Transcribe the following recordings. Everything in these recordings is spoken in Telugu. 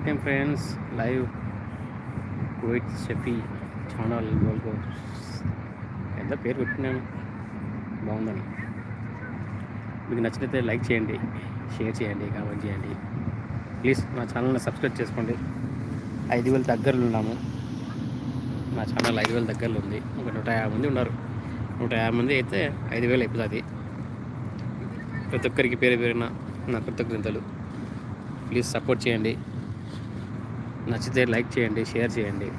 Welcome friends live Kuwait Shafi channel వాళ్ళకు ఎంత పేరు పెట్టినాను? బాగుందని మీకు నచ్చినట్లయితే లైక్ చేయండి షేర్ చేయండి కామెంట్ చేయండి. ప్లీజ్ మా ఛానల్ని సబ్స్క్రైబ్ చేసుకోండి. ఐదు వేల దగ్గరలో ఉన్నాము. మా ఛానల్ ఐదు వేల దగ్గరలో ఉంది. ఒక నూట యాభై మంది ఉన్నారు. నూట యాభై మంది అయితే ఐదు వేలు అయిపోతుంది. ప్రతి ఒక్కరికి పేరు పేరున నా కృతజ్ఞతలు. ప్లీజ్ సపోర్ట్ చేయండి. నచ్చితే లైక్ చేయండి షేర్ చేయండి.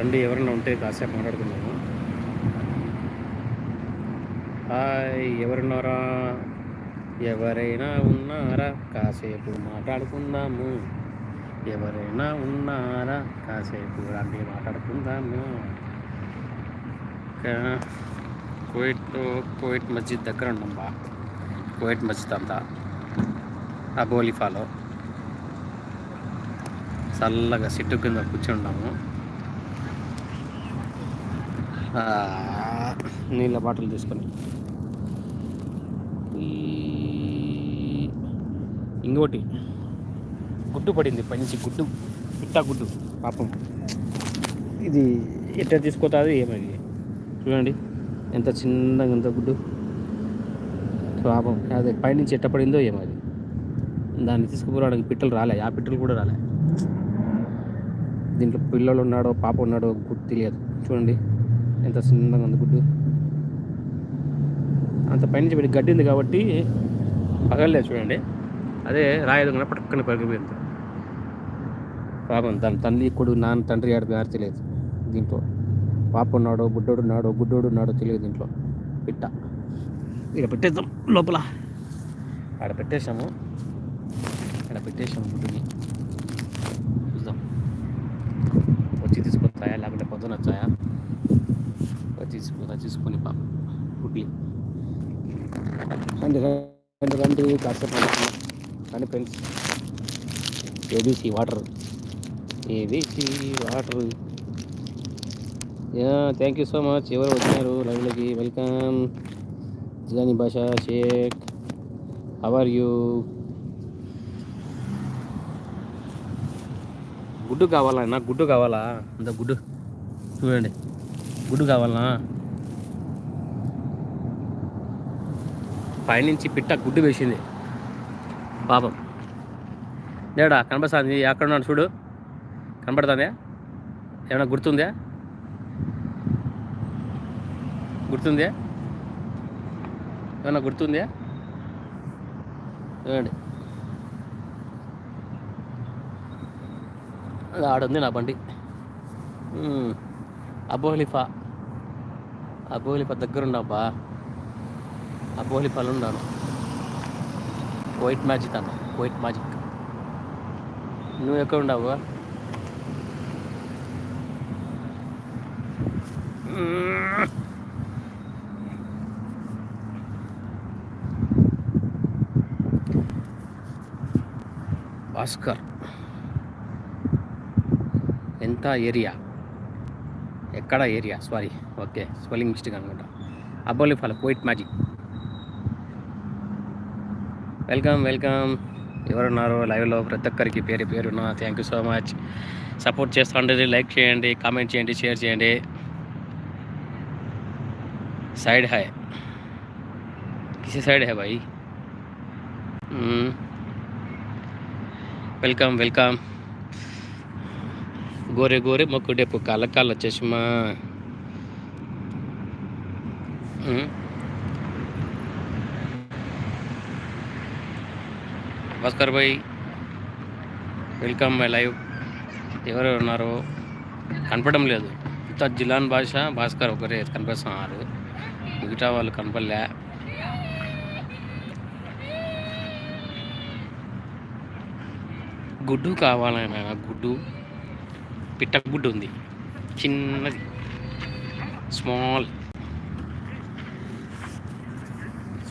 రండి ఎవరైనా ఉంటే కాసేపు మాట్లాడుకుందాము. హాయ్ ఎవరున్నారా? ఎవరైనా ఉన్నారా? కాసేపు మాట్లాడుకుందాము. ఎవరైనా ఉన్నారా? కాసేపు రండి మాట్లాడుకుందాము. కోయిట్ కోయిట్ మస్జిద్ దగ్గర ఉన్నాం బా. కోయిట్ మస్జిద్ అంతా. అబోలిఫాలో చల్లగా సిట్టు కింద కూర్చుంటాము. నీళ్ళ బాటిల్ తీసుకొని. ఈ- ఇంకోటి గుడ్డు పడింది పైనుంచి గుడ్డు. పిట్ట గుడ్డు పాపం. ఇది ఎట్లా తీసుకుపోతుంది ఏమైంది? చూడండి ఎంత చిన్నగా ఎంత గుడ్డు. పాపం అదే పైనుంచి ఎట్ట పడిందో ఏమది? దాన్ని తీసుకుపోవడానికి పిట్టలు రాలే. ఆ పిట్టలు కూడా రాలే. దీంట్లో పిల్లలు ఉన్నాడో పాప ఉన్నాడో గుడ్డు తెలియదు. చూడండి. ఎంత చిన్నగా ఉంది గుడ్డు. అంత పైనుంచి పెట్టి గడ్డి ఉంది కాబట్టి పగలలేదు చూడండి. అదే రాయదు కన్నా పట్టుకుని పగిలిపోయింది. పాపం దాని తల్లి కొడుకు నాన్న తండ్రి ఆడ తెలియదు. దీంట్లో పాప ఉన్నాడో బుడ్డోడు ఉన్నాడో గుడ్డోడు ఉన్నాడో తెలియదు దీంట్లో. పిట్ట. ఇక్కడ పెట్టేద్దాం లోపల. ఆడ పెట్టేసాము ఆడ పెట్టేసాము గుడ్డుని చూద్దాం. వచ్చి తీసుకొస్తాయా? లేకుంటే పొద్దున వచ్చాయా? వచ్చి తీసుకుంటా తీసుకొని పాప గుడ్డి రండి రండి రండి కాసేపు. రండి friends ABC water ABC water yeah thank you so much ఎవరు వచ్చినారు? లైవ్లోకి welcome. Jilani Basha Shaik. How are you గుడ్డు కావాలా? నాకు గుడ్డు కావాలా? అంత గుడ్డు. చూడండి. గుడ్డు కావాలా? పైనుంచి పిట్ట గుడ్డు వేసింది. పాపం. లేడా? కనపడుతుంది. ఎక్కడ ఉన్నాడు చూడు. కనపడుతుందా? ఏమైనా గుర్తుందా? గుర్తుందా? ఏమైనా గుర్తుందా? చూడండి. ఆడుంది నా బండి. అబోలిఫా అబోలిఫా దగ్గర ఉన్నాబ్బా అబోలిఫాలో ఉన్నాను వైట్ మ్యాజిక్ అన్న. White magic. నువ్వు ఎక్కడ ఉండవు భాస్కర్. ఎంత ఏరియా? ఎక్కడ area? Sorry okay swelling mistake అనుకుంటా. అబ్బోలి ఫాల్ పోయిట్ మ్యాజిక్ వెల్కమ్ వెల్కమ్ ఎవరున్నారు? లైవ్లో ప్రతి ఒక్కరికి పేరు పేరున్న thank you so much support చేస్తుండండి like చేయండి కామెంట్ చేయండి షేర్ చేయండి. Side hi కిసి side hi bye welcome welcome గోరే గోరే మొక్కుడెప్పు కాళ్ళ కాళ్ళ చష్మా భాస్కర్ భాయ్ వెల్కమ్ మై లైవ్. ఎవరెవరు ఉన్నారో కనపడడం లేదు. ఇంత జిలాన్ భాష భాస్కర్ ఒకరే కనిపిస్తున్నారు మిగతా వాళ్ళు కనపడలే. గుడ్డు కావాలన్నా గుడ్డు. పిట్టగుడ్డు ఉంది. చిన్నది. స్మాల్.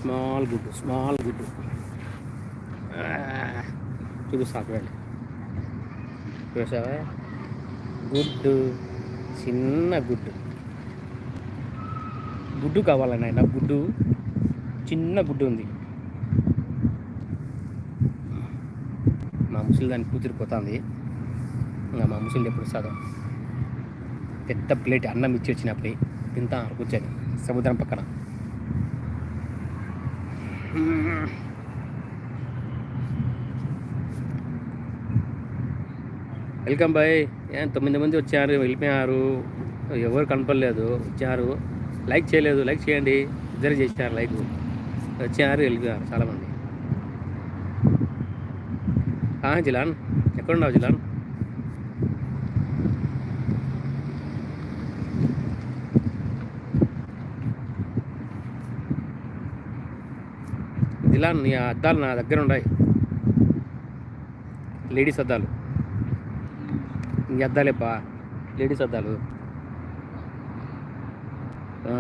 స్మాల్ గుడ్డు స్మాల్ గుడ్డు. ఆ, చూసావా? గుడ్డు చిన్న గుడ్డు. గుడ్డు కావాలన్నా గుడ్డు చిన్న గుడ్డు ఉంది. మా ముసలి దానికి కూతురిపోతుంది ఇంకా మా ముసలి ఎప్పుడు సగం. పెద్ద ప్లేట్ అన్నం ఇచ్చి వచ్చినప్పుడు తింటా కూర్చొని సముద్రం పక్కన. వెల్కమ్ బాయ్. ఏం తొమ్మిది మంది వచ్చారు వెళ్ళిపోయారు. ఎవరు కనపడలేదు. వచ్చారు. లైక్ చేయలేదు. లైక్ చేయండి. ఇద్దరు చేసినారు లైక్. వచ్చారు వెళ్ళిపోయారు చాలామంది. ఆ, జిలాన్. ఎక్కడున్నావు జిలాన్? ఇలా నీ అద్దాలు నా దగ్గర ఉన్నాయి. లేడీస్ అద్దాలు. ఇంక అద్దాలేపా లేడీస్ అద్దాలు.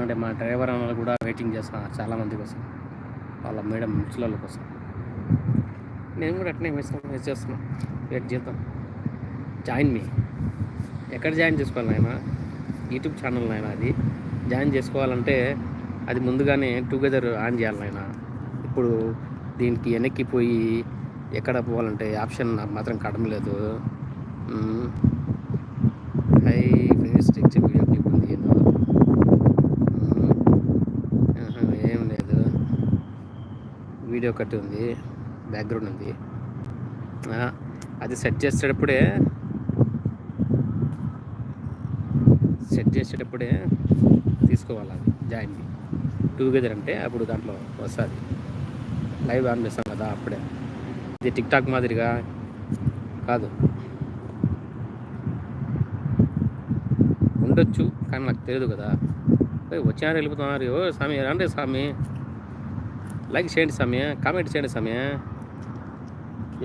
అంటే మా డ్రైవర్ అన్నలు కూడా వెయిటింగ్ చేస్తాను చాలామంది కోసం. వాళ్ళ మేడం ముసలాళ్ళ కోసం. నేను కూడా అట్నే మిస్ వేస్ట్ చేస్తున్నాను. వెయిట్ చేద్దాం జాయిన్ మీ ఎక్కడ జాయిన్ చేసుకోవాలి నాయన? యూట్యూబ్ ఛానల్ నాయన అది. జాయిన్ చేసుకోవాలంటే అది ముందుగానే టుగెదర్ ఆన్ చేయాలి నాయన. ఇప్పుడు దీనికి వెనక్కి పోయి ఎక్కడ పోవాలంటే ఆప్షన్ నాకు మాత్రం కడమలేదు. హై ఫ్రెండ్స్ టెక్చర్ వీడియో క్లిప్ ఉంది ఏం లేదు. వీడియో కట్ ఉంది బ్యాక్గ్రౌండ్ ఉంది. అది సెట్ చేసేటప్పుడే సెట్ చేసేటప్పుడే తీసుకోవాలి అది జాయిన్. టుగెదర్ అంటే అప్పుడు దాంట్లో వస్తుంది. లైవ్ ఆన్ చేస్తాం కదా అప్పుడే ఇది టిక్ టాక్ మాదిరిగా కాదు ఉండొచ్చు కానీ నాకు తెలియదు కదా ఓయ్ వచ్చినారు వెళ్ళిపోతున్నారు ఓ స్వామి రండి స్వామి లైక్ చేయండి స్వామి కామెంట్ చేయండి స్వామి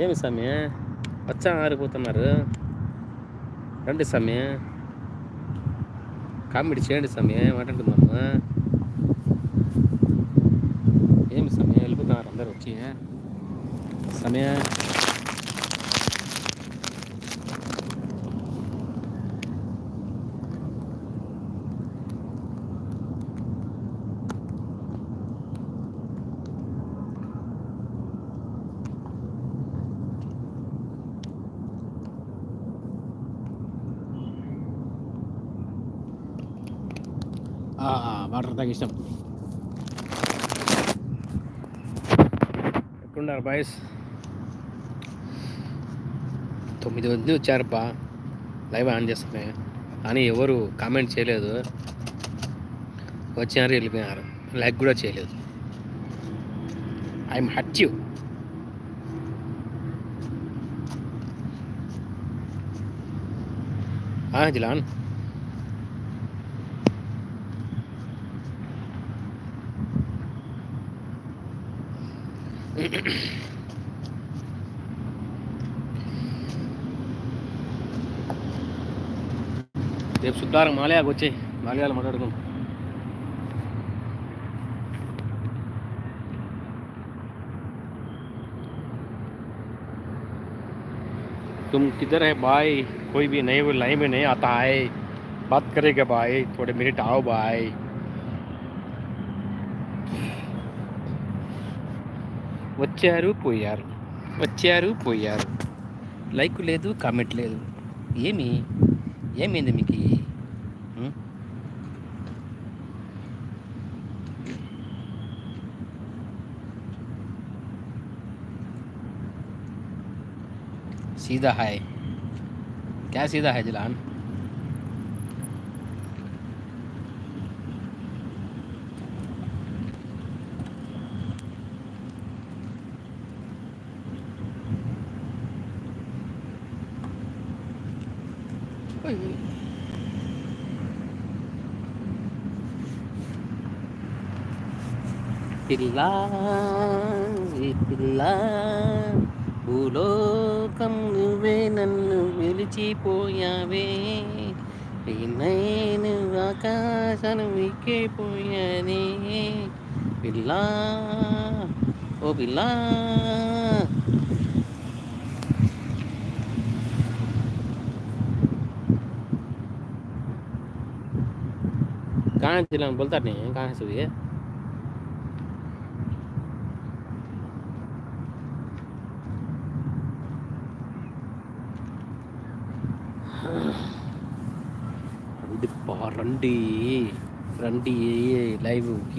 ఏమి స్వామి వచ్చా ఆరిపోతున్నారు రండి స్వామి కామెంట్ చేయండి స్వామి మాట్లాడుతున్నాము qui, hein. Samir. Ah, ah, marta que está. ఎట్లున్నారు బాయ్స్ తొమ్మిది మంది వచ్చారప్పా లైవ్ ఆన్ చేస్తున్నాయి కానీ ఎవరు కామెంట్ చేయలేదు. వచ్చినారు వెళ్ళిపోయినారు. లైక్ కూడా చేయలేదు. I'm hurt you Jilan. రేపు శుక్రవారం మాలయాకు వచ్చి మాలయాలు మాట్లాడుకుందాం तुम किधर है भाई कोई भी नहीं वो लाइन में नहीं आता है बात करेगा भाई थोड़े मिनट आओ भाई వచ్చారు పోయారు వచ్చారు పోయారు లైక్ లేదు కామెంట్ లేదు ఏమి ఏమైంది మీకు ఉం? सीधा है क्या सीधा है जिलान పోయి పిల్ల ఈ పిల్ల భూలోకం నువ్వే నన్ను విలిచిపోయావే. నేను ఆకాశను ఎక్కిపోయానే పిల్ల ఓ పిల్ల. ಕಾಣಿಸ್ತಿಲ್ಲ ಅಂತ ಬಲ್ತಾರೆ ನೀ ಕಾಣಿಸ್ತೀವಿ रंडी ரெண்டு लाइव की